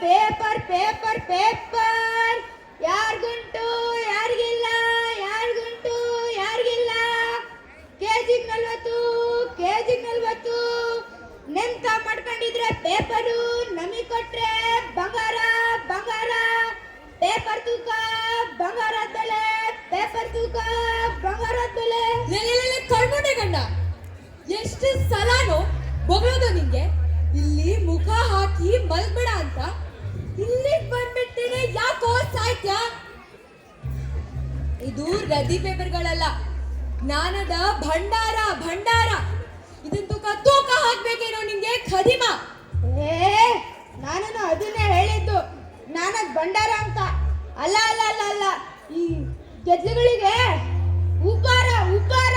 Paper paper paper. ಯಾರಿಗುಂಟು, ಯಾರಿಗಿಲ್ಲ ಯಾರಿಗುಂಟು, ಯಾರಿಗಿಲ್ಲ. ಕೆಜಿ ನಲ್ವತ್ತು ಕೆಜಿ ನಲ್ವತ್ತು. ನೆಂತ ಮಾಡ್ಕೊಂಡಿದ್ರೆ ಪೇಪರು, ನಮಗೆ ಕೊಟ್ರೆ ಬಂಗಾರ ಬಂಗಾರ. ಪೇಪರ್ ತೂಕ, ಬಂಗಾರ ಬೆಲೆ, ಪೇಪರ್ ತೂಕ, ಬಂಗಾರ ಬೆಲೆ. ಕಳ್ಕೊಂಡೆ ಗಂಡ. ಎಷ್ಟು ಸಲನೋ ಬೊಗಳೋದು ನಿಂಗೆ. ಇಲ್ಲಿ ಮುಖ ಹಾಕಿ ಮಲ್ಬೇಡ ಅಂತ ಯಾಕೋ ಸಾಯ್ತ್ಯ ಇದು ರದಿ ಪೇಪರ್ಗಳಲ್ಲ. ಜ್ಞಾನದ ಭಂಡಾರ ಭಂಡಾರ. ಇದನ್ ತೂಕ ತೂಕ ಹಾಕ್ಬೇಕೇನೋ ನಿಂಗೆ? ಖದಿಮ. ಏ ನಾನು ಅದನ್ನೇ ಹೇಳಿದ್ದು. ನಾನದ್ ಭಂಡಾರ ಅಂತ. ಅಲ್ಲ ಅಲ್ಲ ಅಲ್ಲ ಅಲ್ಲ. ಈ ಗೆದ್ಲುಗಳಿಗೆ ಉಪಾರ ಉಪಾರ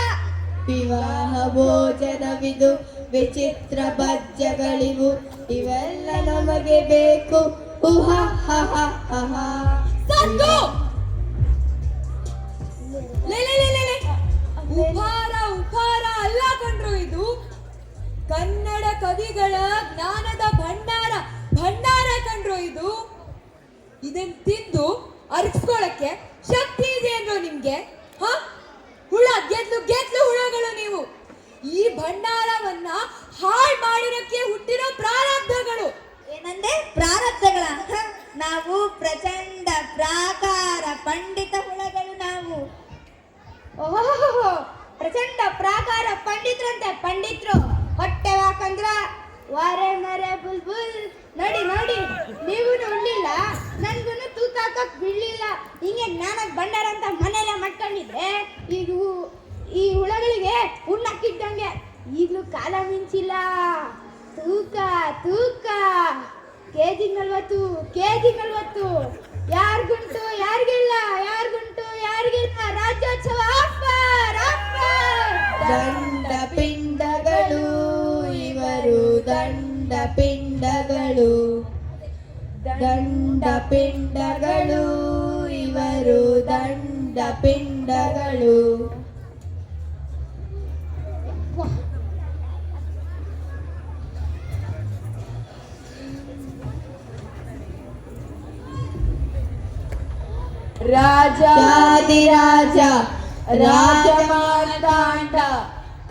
ವಿವಾಹ ಭೋಜನವಿದು ವಿಚಿತ್ರ ಭಜ್ಯಗಳಿವು. ಇವೆಲ್ಲ ನಮಗೆ ಬೇಕು. ಉಹ ಹ ಹ ಹ. ಹ. ಉಪಾರ ಉಪಾರ ಅಲ್ಲ ಕಂಡ್ರು ಇದು. ಕನ್ನಡ ಕವಿಗಳ ಜ್ಞಾನದ ಭಂಡಾರ ಭಂಡಾರ ಕಂಡ್ರು ಇದು. ಇದನ್ ತಿಂದು ಅರ್ಗಿಸ್ಕೊಳಕ್ಕೆ ಶಕ್ತಿ ಇದೆ ಅಂದ್ರು ನಿಮ್ಗೆ? ಹ? ಹುಳ, ಗೆದ್ಲು ಗೆದ್ಲು ಹುಳಗಳು ನೀವು. ಈ ಭಂಡಾರವನ್ನ ಹಾಳ್ ಮಾಡಿರಕ್ಕೆ ಹುಟ್ಟಿರೋ ಪ್ರಾರಬ್ಧಗಳು. ಏನಂದೆ? ಪ್ರಾರಬ್ಧಗಳ? ನಾವು ಪ್ರಚಂಡ ಪ್ರಾಕಾರ ಪಂಡಿತ ಹುಳಗಳು ನಾವು. ಓಹೋ ಪ್ರಚಂಡ ಪ್ರಾಕಾರ ಪಂಡಿತರಂತೆ ಪಂಡಿತರು. ಹೊಟ್ಟೆ ಹಾಕಂದ್ರ ವಾರೆ ಮರೆ ಬುಲ್ ನೋಡಿ ನೋಡಿ ನೀವು ಉಳ್ಳಿಲ್ಲ ನನ್ಗೂ ತೂಕ ಹಾಕಕ್ ಬಿಡ್ಲಿಲ್ಲ. ಹಿಂಗೆ ನಾನಕ್ ಬಂಡಾರ ಅಂತ ಮನೆಯಲ್ಲ ಮಟ್ಕೊಂಡಿದ್ರೆ, ಈಗ ಈ ಹುಳಗಳಿಗೆ ಹುಣ್ಣಕ್ಕಿದ್ದಂಗೆ ಈಗಲೂ ಕಾಲ ಮಿಂಚಿಲ್ಲ. ತೂಕ ತೂಕ. ಕೆಜಿ ನಲ್ವತ್ತು ಕೆಜಿ ನಲ್ವತ್ತು. ಯಾರಿಗುಂಟು, ಯಾರಿಗಿಲ್ಲ ಯಾರಿಗುಂಟು, ಯಾರಿಗಿಲ್ಲ ರಾಜ್ಯೋತ್ಸವ? ಆಫರ್ ದಂಡ ಪಿಂಡಗಳು ಇವರು ದಂಡ ಪಿಂಡಗಳು ದಂಡ ಪಿಂಡಗಳು ಇವರು ದಂಡ ಪಿಂಡಗಳು ರಾಜಾದಿರಾಜ ರಾಜಮಾರ್ತಾಂಡ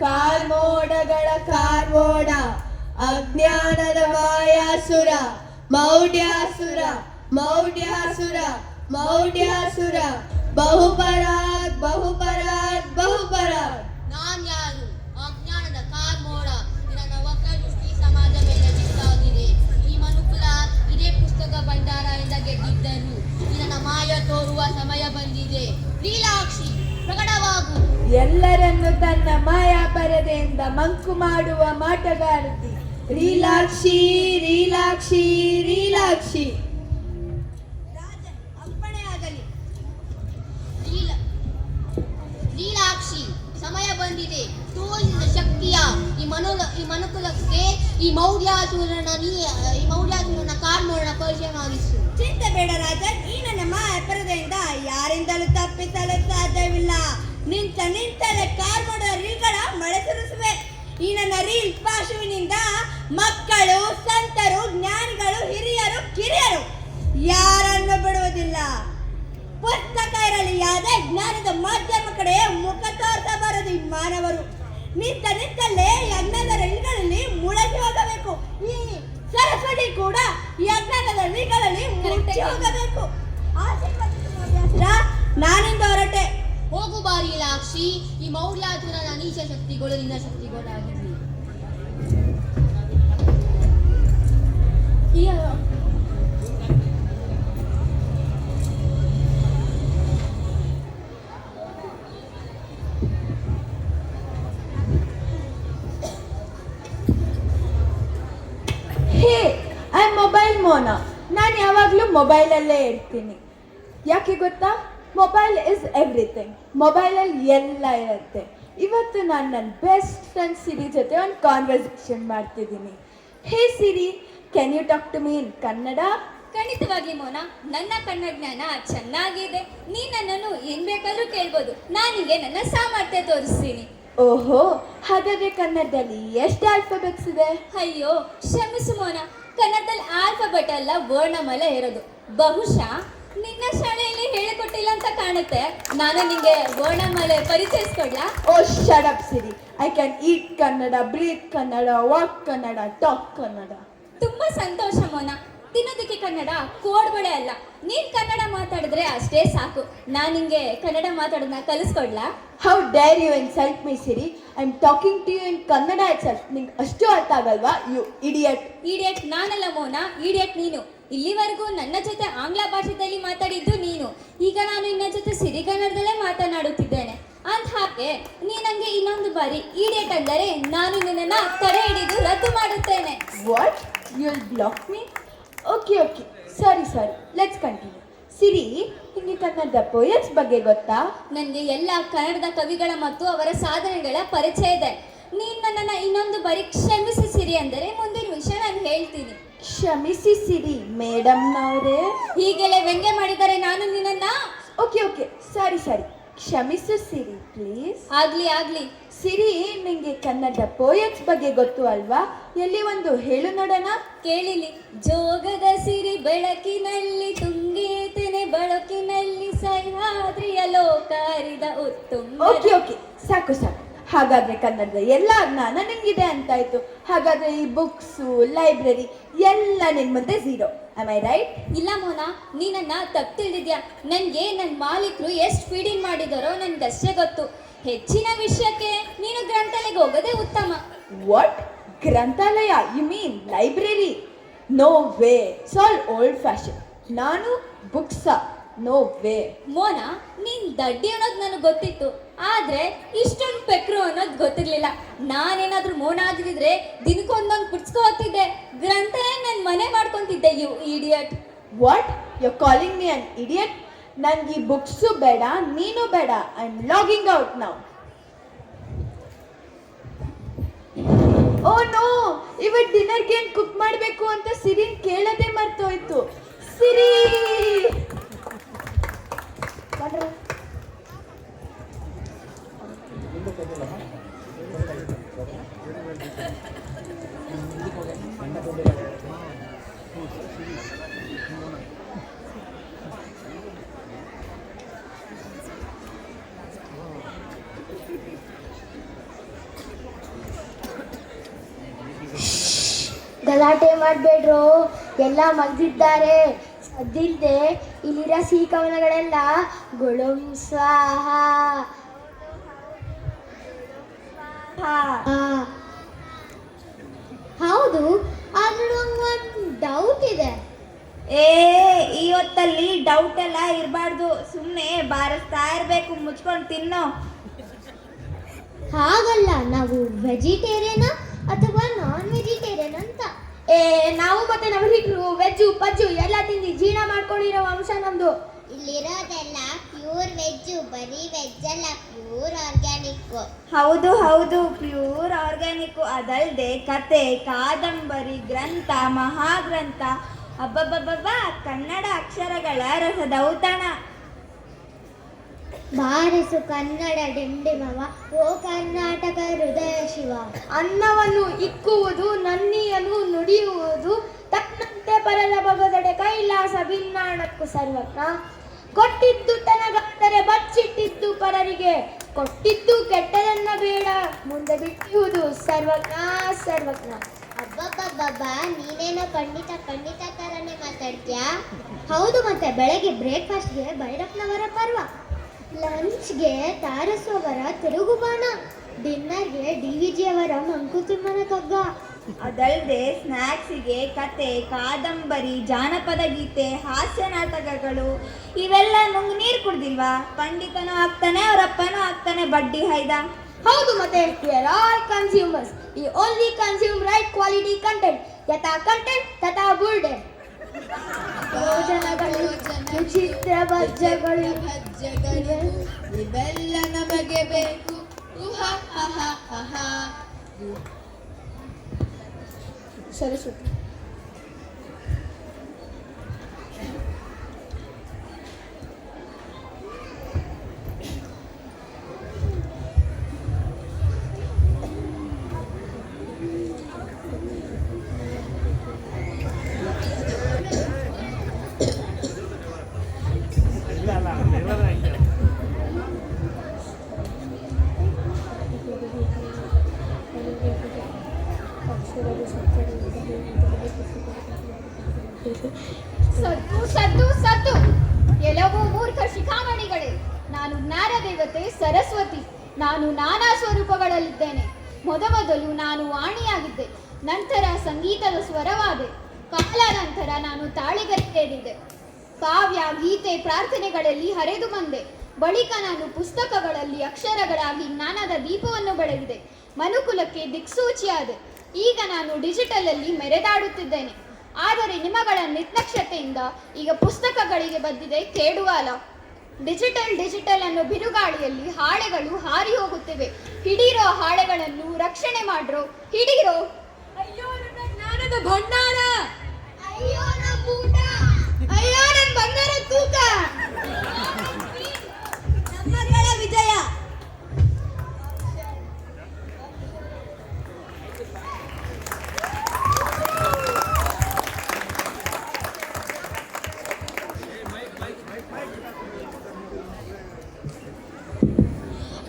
ಕಾರ್ಮೋಡಗಳ ಕಾರ್ಮೋಡ ಅಜ್ಞಾನದ ಮಾಯಾಸುರ ಮೌಢ್ಯಾಸುರ ಮೌಢ್ಯಾಸುರ ಮೌಢ್ಯಾಸುರ ಬಹುಪರಾಗ್ ಬಹುಪರಾಗ್ ಬಹುಪರಾಗ್. ನಾನ್ ಯಾರು ಅಜ್ಞಾನದ ಕಾರ್ಮೋಡ ನನ್ನ ವಕ್ರದೃಷ್ಟಿ ಸಮಾಜ ಮೇಲೆ ಬಿದ್ದಾಗಿದೆ ಈ ಮನುಕುಲ ಇದೇ ಪುಸ್ತಕ ಭಂಡಾರದಿಂದ ಗೆದ್ದಿದ್ದರು ಈ ನನ್ನ ಮಾಯ ತೋರುವ ಬಂದಿದೆ ಲೀಲಾಕ್ಷಿ ಪ್ರಕಟವಾಗು. ಎಲ್ಲರನ್ನು ತನ್ನ ಮಾಯಾ ಪರದೆಯಿಂದ ಮಂಕು ಮಾಡುವ ಮಾಟಗಾರತಿ. ಲೀಲಾಕ್ಷಿ ಲೀಲಾಕ್ಷಿ ರೀಲಾಕ್ಷಿ ರಾಜ ಅಪ್ಪಣೆ ಆಗಲಿ. ಲೀಲ ಲೀಲಾಕ್ಷಿ ಸಮಯ ಬಂದಿದೆ. ತೋರಿಸಿದ ಶಕ್ತಿಯ ಈ ಮನು ಈ ಮನುಕುಲಕ್ಕೆ ಈ ಮೌರ್ಯಾಸುರನ ನೀ ಈ ಮೌರ್ಯಾಸುರನ ಕಾರ್ಮೋಡನ ಪರಿಚಯ ಮಾಡಿಸು. ಚಿಂತೆ ಬೇಡ ರಾಜ ಈ ನನ್ನ ಮಾಯ ಪರದೆಯಿಂದ ಯಾರಿಂದಲೂ ತಪ್ಪಿಸಲು ಸಾಧ್ಯವಿಲ್ಲ. ನಿಂತ ನಿಂತಲೇ ಕಾರ್ ಮಾಡೋ ರೀಲ್ಗಳ ಮಳೆ ಸುರಿಸುವೆ. ಈ ನನ್ನ ರೀಲ್ ಪಾಶುವಿನಿಂದ ಮಕ್ಕಳು, ಸಂತರು, ಜ್ಞಾನಿಗಳು, ಹಿರಿಯರು, ಕಿರಿಯರು ಯಾರನ್ನು ಬಿಡುವುದಿಲ್ಲ. ಪುಸ್ತಕ ಇರಲಿ, ಯಾವುದೇ ಜ್ಞಾನದ ಮಾಧ್ಯಮ ಕಡೆ ಮುಖ ತೋರಿಸಬಾರದು ಈ ಮಾನವರು. ನಿಂತ ನಿಂತಲ್ಲೇ ಯಜ್ಞದ ರೈಲುಗಳಲ್ಲಿ ಮುಳಗಿ ಹೋಗಬೇಕು. ಈ ಸರಸ್ವತಿ ಕೂಡ ಯಜ್ಞದ ರೈಲುಗಳಲ್ಲಿ ಮುಳಗಿ ಹೋಗಬೇಕು. ಆಶೀರ್ವದಿಸು ನೋಡ್ಯಾಸ್ರ. ನಾನಿಂದ ಹೊರಟೆ. ಹೋಗು ಬಾರಿ ಲಾಕ್ಷಿ ಈ ಮೌಲ್ಯಾತುರ ನೀಚ ಶಕ್ತಿಗಳು ನಿನ್ನ ಶಕ್ತಿಗಳಾಗಿರಲಿ ಹೇ ಮೋನ ನಾನು ಯಾವಾಗಲೂ ಮೊಬೈಲಲ್ಲೇ ಇರ್ತೀನಿ. ಯಾಕೆ ಗೊತ್ತಾ? ಮೊಬೈಲ್ ಇಸ್ ಎವ್ರಿಥಿಂಗ್ ಮೊಬೈಲಲ್ಲಿ ಎಲ್ಲ ಇರುತ್ತೆ. ಇವತ್ತು ನಾನು ನನ್ನ ಬೆಸ್ಟ್ ಫ್ರೆಂಡ್ ಸಿರಿ ಜೊತೆ ಒಂದು ಕಾನ್ವರ್ಸೇಷನ್ ಮಾಡ್ತಿದ್ದೀನಿ. Hey Siri can you talk to me in Kannada ಖಂಡಿತವಾಗಿ ಮೋನ. ನನ್ನ ಕನ್ನಡ ಜ್ಞಾನ ಚೆನ್ನಾಗಿದೆ. ನೀ ನನ್ನನ್ನು ಏನ್ ಬೇಕಾದ್ರೂ ಕೇಳ್ಬೋದು. ನಾನಿಗೆ ನನ್ನ ಸಾಮರ್ಥ್ಯ ತೋರಿಸ್ತೀನಿ. ಓಹೋ ಹಾಗಾದ್ರೆ ಕನ್ನಡದಲ್ಲಿ ಎಷ್ಟು ಆಲ್ಫಾಬೆಟ್ಸ್ ಇದೆ? ಅಯ್ಯೋ ಕ್ಷಮಿಸು ಮೋನ. ಕನ್ನಡದಲ್ಲಿ ಆಲ್ಫಬೆಟ್ ಅಲ್ಲ ವರ್ಣಮಾಲೆ ಇರೋದು. ಬಹುಶಃ ನಿನ್ನ ಶಾಲೆಯಲ್ಲಿ ಹೇಳಿಕೊಟ್ಟಿಲ್ಲ ಅಂತ ಕಾಣುತ್ತೆ. ನಾನು ನಿಂಗೆ ವರ್ಣಮಾಲೆ ಪರಿಚಯಿಸ್ಕೊಡ್ಲಾ? ಓ shut up Siri. I can eat Kannada breathe Kannada walk Kannada talk Kannada. ತುಂಬಾ ಸಂತೋಷ ಮೋನ. ತಿನ್ನೋದಕ್ಕೆ ಕನ್ನಡ ಕೋಡ್ಬಳೆ ಅಲ್ಲ. ನೀನ್ ಕನ್ನಡ ಮಾತಾಡಿದ್ರೆ ಅಷ್ಟೇ ಸಾಕು. ನಾನು ನಿಂಗೆ ಕನ್ನಡ ಮಾತಾಡೋದನ್ನ ಕಲಿಸ್ಕೊಡ್ಲಾ? How dare you insult me Siri I am talking to you in Kannada itself ನಿಂಗೆ ಅಷ್ಟು ಅರ್ಥ ಆಗಲ್ವಾ ಯು ಇಡಿಯಟ್ ಇಡಿಯಟ್ ನಾನಲ್ಲ ಮೋನ ಇಡಿಯಟ್ ನೀನು. ಇಲ್ಲಿವರೆಗೂ ನನ್ನ ಜೊತೆ ಆಂಗ್ಲ ಭಾಷೆಯಲ್ಲಿ ಮಾತಾಡಿದ್ದು ನೀನು. ಈಗ ನಾನು ನಿನ್ನ ಜೊತೆ ಸಿರಿಗನ್ನಡದಲ್ಲೇ ಮಾತನಾಡುತ್ತಿದ್ದೇನೆ. ಅಂದ ಹಾಗೆ ನೀ ನಂಗೆ ಇನ್ನೊಂದು ಬಾರಿ ಈಡಿಯಟ್ ಅಂದರೆ ನಾನು ನಿನ್ನನ್ನು ತಡೆ ಹಿಡಿದು ರದ್ದು ಮಾಡುತ್ತೇನೆ. What you will block me okay okay ಸರಿ ಸರಿ ಲೆಟ್ಸ್ ಕಂಟಿನ್ಯೂ ಸಿರಿ ನಿಮಗೆ ಕನ್ನಡದ ಪೋಯಟ್ಸ್ ಬಗ್ಗೆ ಗೊತ್ತಾ? ನನಗೆ ಎಲ್ಲ ಕನ್ನಡದ ಕವಿಗಳ ಮತ್ತು ಅವರ ಸಾಧನೆಗಳ ಪರಿಚಯ ಇದೆ. ನೀನು ನನ್ನನ್ನು ಇನ್ನೊಂದು ಬಾರಿ ಕ್ಷಮಿಸಿ ಸಿರಿ ಅಂದರೆ ಮುಂದಿನ ವಿಷಯ ನಾನು ಹೇಳ್ತೀನಿ. ಕ್ಷಮಿಸಿ ಸಿರಿ ಮೇಡಮ್ನವರೇ ಹೀಗೆಲ್ಲ ವ್ಯಂಗ್ಯ ಮಾಡಿದರೆ ನಾನು ನಿನ್ನನ್ನ? ಓಕೆ ಓಕೆ ಸಾರಿ ಸಾರಿ ಕ್ಷಮಿಸು ಸಿರಿ ಪ್ಲೀಸ್ ಆಗಲಿ ಆಗ್ಲಿ. ಸಿರಿ ನಿಂಗೆ ಕನ್ನಡ ಪೋಯಟ್ಸ್ ಬಗ್ಗೆ ಗೊತ್ತು ಅಲ್ವಾ? ಎಲ್ಲಿ ಒಂದು ಹೇಳು ನೋಡೋಣ. ಕೇಳಿಲಿ. ಜೋಗದ ಸಿರಿ ಬೆಳಕಿನಲ್ಲಿ ತುಂಗೇತನೆ ಬಳಕಿನಲ್ಲಿ ಸಹ್ಯಾದ್ರಿಯ ಲೋಕಾರಿದ ಉತ್ತುಂಗ ಓಕೆ ಓಕೆ. ಸಾಕು ಸಾಕು. ಹಾಗಾದ್ರೆ ಕನ್ನಡದ ಎಲ್ಲ ಜ್ಞಾನ ನಿಮ್ಗಿದೆ ಅಂತಾಯ್ತು. ಹಾಗಾದ್ರೆ ಈ ಬುಕ್ಸು ಲೈಬ್ರರಿ ಎಲ್ಲ ನಿನ್ ಮುಂದೆ ಝೀರೋ ಐ ಐ ರೈಟ್ ಇಲ್ಲ ಮೋನ ನೀನನ್ನ ತಪ್ಪು ತಿಳಿದ್ಯಾ ನನಗೆ ನನ್ನ ಮಾಲೀಕರು ಎಷ್ಟು ಫೀಡಿಂಗ್ ಮಾಡಿದಾರೋ ನನ್ಗಷ್ಟೇ ಗೊತ್ತು. ಹೆಚ್ಚಿನ ವಿಷಯಕ್ಕೆ ನೀನು ಗ್ರಂಥಾಲಯಕ್ಕೆ ಹೋಗೋದೇ ಉತ್ತಮ. ವಾಟ್ ಗ್ರಂಥಾಲಯ? You mean library no way ಸಾಲ್ ಓಲ್ಡ್ ಫ್ಯಾಷನ್ ನಾನು ಬುಕ್ಸ ನೋ ವೇ ಮೋನ ನೀನ್ ದಡ್ಡಿ ಅನ್ನೋದು ನನಗೆ ಗೊತ್ತಿತ್ತು. ಆದ್ರೆ ಇಷ್ಟೊಂದು ಪೆಕ್ರು ಅನ್ನೋದು ಗೊತ್ತಿರ್ಲಿಲ್ಲ. ನಾನೇನಾದ್ರೂ ಮೋನ ಆಗಿದ್ರೆ ದಿನಕ್ಕೊಂದೊಂದು ಪುಡ್ಸ್ಕೊ ಹೋಗ್ತಿದ್ದೆ. ಗ್ರಂಥಾಲಯ ನನ್ನ ಮನೆ ಮಾಡ್ಕೊಂತಿದ್ದೆ you idiot what you calling me an idiot ನನ್ಗೆ ಈ ಬುಕ್ಸು ಬೇಡ, ನೀನು ಬೇಡ. ಆಮ್ ಲಾಗಿಂಗ್ ಔಟ್ ನಾವು ಓ ನೋ ಇವತ್ತು ಡಿನ್ನರ್ಗೆ ಏನು ಕುಕ್ ಮಾಡಬೇಕು ಅಂತ ಸಿರಿನ್ ಕೇಳದೆ ಮರ್ತೋಯ್ತು. ಸಿರಿ ಗಲಾಟೆ ಮಾಡಬೇಡ್ರು. ಎಲ್ಲ ಮಗ್ದಿದ್ದಾರೆ ಸದ್ದಿಲ್ಲದೆ ಇಲ್ಲಿರೋ ಸಿಹಿ ಕವನಗಳೆಲ್ಲ ಗುಳುಂ ಸ್ವಾಹ. ಹೌದು ಆದ್ರೂ ಒಂದು ಡೌಟ್ ಇದೆ. ಏ ಈ ಹೊತ್ತಲ್ಲಿ ಡೌಟ್ ಎಲ್ಲ ಇರಬಾರ್ದು. ಸುಮ್ಮನೆ ಬಾರಿಸ್ತಾ ಇರಬೇಕು ಮುಚ್ಕೊಂಡು ತಿನ್ನೋ. ಹಾಗಲ್ಲ ನಾವು ವೆಜಿಟೇರಿಯನ್ ಅಥವಾ ನಾನ್ ವೆಜಿಟೇರಿಯನ್ ನಾವು ಮತ್ತೆ ನಮ್ಮ ವೆಜ್ ವೆಜ್ಜು ಪಜ್ಜು ಎಲ್ಲ ತಿಂದು ಜೀರ್ಣ ಮಾಡ್ಕೊಂಡಿರೋ ಅಂಶ ನಮ್ದು. ಇಲ್ಲಿರೋದೆಲ್ಲ ಪ್ಯೂರ್ ವೆಜ್ ಬರೀ ವೆಜ್ ಅಲ್ಲ ಪ್ಯೂರ್ ಆರ್ಗ್ಯಾನಿಕ್ ಹೌದು ಹೌದು ಪ್ಯೂರ್ ಆರ್ಗ್ಯಾನಿಕ್ ಅದಲ್ಲದೆ ಕತೆ ಕಾದಂಬರಿ ಗ್ರಂಥ ಮಹಾಗ್ರಂಥ ಅಬ್ಬಬ್ಬಬ್ಬಬ್ಬ ಕನ್ನಡ ಅಕ್ಷರಗಳ ರಸದ ಔತಣ. ಬಾರಿಸು ಕನ್ನಡ ಡಿಂಡಿಮವ, ಓ ಕರ್ನಾಟಕ ಹೃದಯ ಶಿವ. ಅನ್ನವನ್ನು ಇಕ್ಕುವುದು ನನ್ನಿಯನ್ನು ನುಡಿಯುವುದು, ತಕ್ಕಂತೆ ಪರಲ ಬಗದಡೆ ಕೈಲಾಸ ಭಿನ್ನಾಣಕ್ಕೂ ಸರ್ವಜ್ಞ. ಕೊಟ್ಟಿದ್ದು ತನಗಾದರೆ ಬಚ್ಚಿಟ್ಟಿದ್ದು ಪರರಿಗೆ, ಕೊಟ್ಟಿದ್ದು ಕೆಟ್ಟದನ್ನ ಬೇಡ, ಮುಂದೆ ಬಿಟ್ಟಿರುವುದು ಸರ್ವಜ್ಞ ಸರ್ವಜ್ಞ. ಅಬ್ಬಬ್ಬಬ್ಬಬ್ಬ, ನೀನೇನೋ ಖಂಡಿತ ಖಂಡಿತ ಥರನೇ ಮಾತಾಡ್ತೀಯಾ? ಹೌದು ಮತ್ತೆ ಬೆಳಗ್ಗೆ ಬ್ರೇಕ್ಫಾಸ್ಟ್ಗೆ ಭೈರಪ್ಪನವರ ಪರ್ವ. ಲಂಚ್ಗೆ ತಾರಸೋವರ ತಿರುಗುಬಾಣ ಡಿನ್ನರ್ಗೆ ಡಿ ವಿ ಜಿಯವರ ಮಂಕುತಿಮ್ಮನ ಕಗ್ಗ. ಅದಲ್ಲದೆ ಸ್ನ್ಯಾಕ್ಸಿಗೆ ಕತೆ ಕಾದಂಬರಿ ಜಾನಪದ ಗೀತೆ ಹಾಸ್ಯ ನಾಟಕಗಳು ಇವೆಲ್ಲ ನುಂಗ್ ನೀರು ಕುಡ್ದಿಲ್ವಾ? ಪಂಡಿತನೂ ಆಗ್ತಾನೆ ಅವರಪ್ಪನೂ ಆಗ್ತಾನೆ ಬಡ್ಡಿ ಹೈದ. ಹೌದು ಮತ್ತೆ we ಕನ್ಸ್ಯೂಮರ್ಸ್ ಈ only consume right quality content ಯಥಾ ಕಂಟೆಂಟ್ ತಥಾ ಬುರ್ಡೆ ಯೋಜನೆಗಳು ವಿಚಿತ್ರ ಭಜ್ಯಗಳು ಇವೆಲ್ಲ ನಮಗೆ ಬೇಕು ಸದ್ದು ಸದ್ದು ಸದ್ದು. ಎಲ್ಲವೂ ಮೂರ್ಖ ಶಿಖಾಮಣಿಗಳೇ, ನಾನು ಜ್ಞಾನ ದೇವತೆ ಸರಸ್ವತಿ. ನಾನು ನಾನಾ ಸ್ವರೂಪಗಳಲ್ಲಿದ್ದೇನೆ. ಮೊದಮೊದಲು ನಾನು ವಾಣಿಯಾಗಿದ್ದೆ. ನಂತರ ಸಂಗೀತದ ಸ್ವರವಾದೆ. ಕಾಲ ನಂತರ ನಾನು ತಾಳಿಗರಿಗೇರಿದೆ ಕಾವ್ಯ, ಗೀತೆ, ಪ್ರಾರ್ಥನೆಗಳಲ್ಲಿ ಹರಿದು ಬಂದೆ. ಬಳಿಕ ನಾನು ಪುಸ್ತಕಗಳಲ್ಲಿ ಅಕ್ಷರಗಳಾಗಿ ಜ್ಞಾನದ ದೀಪವನ್ನು ಬೆಳಗಿದೆ ಮನುಕುಲಕ್ಕೆ ದಿಕ್ಸೂಚಿಯಾದೆ. ಈಗ ನಾನು ಡಿಜಿಟಲ್ ಅಲ್ಲಿ ಮೆರೆದಾಡುತ್ತಿದ್ದೇನೆ. ಆದರೆ ನಿಮಗಳ ನಿರ್ಲಕ್ಷ್ಯತೆಯಿಂದ ಈಗ ಪುಸ್ತಕಗಳಿಗೆ ಬಂದಿದೆ ಕೇಡುವಾಲ. ಡಿಜಿಟಲ್ ಡಿಜಿಟಲ್ ಅನ್ನೋ ಬಿರುಗಾಳಿಯಲ್ಲಿ ಹಾಳೆಗಳು ಹಾರಿ ಹೋಗುತ್ತಿವೆ. ಹಿಡೀರೋ ಹಾಳೆಗಳನ್ನು ರಕ್ಷಣೆ ಮಾಡ್ರೋ ಹಿಡೀರೋ. ಅಯ್ಯೋ ನನ್ನ ಜ್ಞಾನದ ಭಂಡಾರ. ಅಯ್ಯೋ ನಮ್ಮೂಟ ಅಯ್ಯೋ ನನ್ ಬಂಗಾರ ತೂಕ.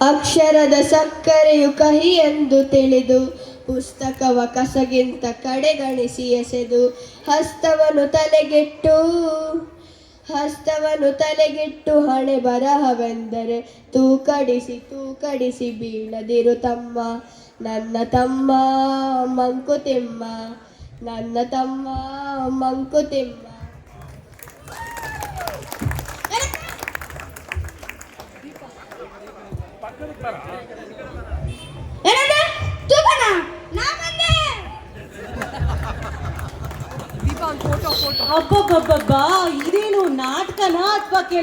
ಅಕ್ಷರದ ಸಕ್ಕರೆಯು ಕಹಿ ಎಂದು ತಿಳಿದು, ಪುಸ್ತಕವ ಕಸಗಿಂತ ಕಡೆಗಣಿಸಿ ಎಸೆದು ಹಸ್ತವನ್ನು ತಲೆಗೆಟ್ಟು ಹಸ್ತವನ್ನು ತಲೆಗೆಟ್ಟು ಹಣೆ ಬರಹವೆಂದರೆ, ತೂಕಡಿಸಿ ತೂಕಡಿಸಿ ಬೀಳದಿರು ತಮ್ಮ, ನನ್ನ ತಮ್ಮ, ಮಂಕುತಿಮ್ಮ, ನನ್ನ ತಮ್ಮ, ಮಂಕುತಿಮ್ಮ. ಏನಂದೆ? ತೂಕನ? ನಾ ಬಂದೆ. ಅಬ್ಬಬ್ಬಬ್ಬಬ್ಬಾ ಇದೇನು ನಾಟಕನಾ ಅಥವಾ